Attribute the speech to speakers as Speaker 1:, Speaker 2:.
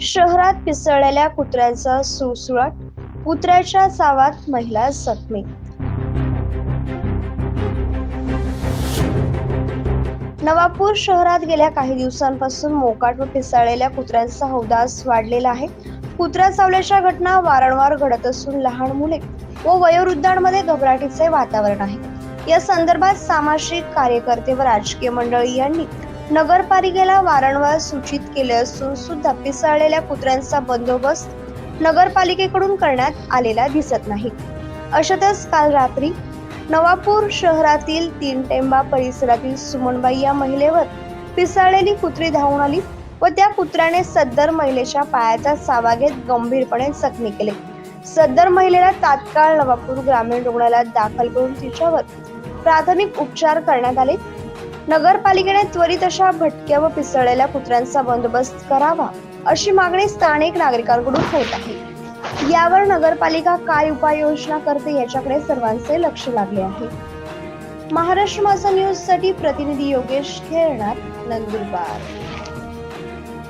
Speaker 1: शहरात पिसळलेल्या कुत्र्यांचा सुळसुळाट कुत्र्याच्या चावात महिला जखमी. नवापूर शहरात गेल्या काही दिवसांपासून मोकाट व पिसाळलेल्या कुत्र्यांचा हौदास वाढलेला आहे. कुत्र्या चावल्याच्या घटना वारंवार घडत असून लहान मुले व वयोवृद्धांमध्ये घबराटीचे वातावरण आहे. या संदर्भात सामाजिक कार्यकर्ते व राजकीय मंडळी यांनी नगरपालिकेला वारंवार सूचित केले असून सुद्धा पिसाळलेल्या कुत्र्यांचा बंदोबस्त नगरपालिकेकडून करण्यात आलेला दिसत नाही. अशातच काल रात्री नवापूर शहरातील तीन टेंबा परिसरातील सुमनबाई या महिलेवर पिसाळलेली कुत्री धावून आली. व त्या कुत्र्याने सद्दर महिलेच्या पायाचा सावा घेत गंभीरपणे जखमी केले. सद्दर महिलेला तात्काळ नवापूर ग्रामीण रुग्णालयात दाखल करून तिच्यावर प्राथमिक उपचार करण्यात आले. नगरपालिकेने त्वरित अशा भटक्या व पिसळलेल्या कुत्र्यांचा बंदोबस्त करावा अशी मागणी स्थानिक नागरिकांकडून होत आहे. यावर नगरपालिका काय उपाययोजना करते याच्याकडे सर्वांचे लक्ष लागले आहे. महाराष्ट्र माझा न्यूजसाठी प्रतिनिधी योगेश खेळणार नंदुरबार.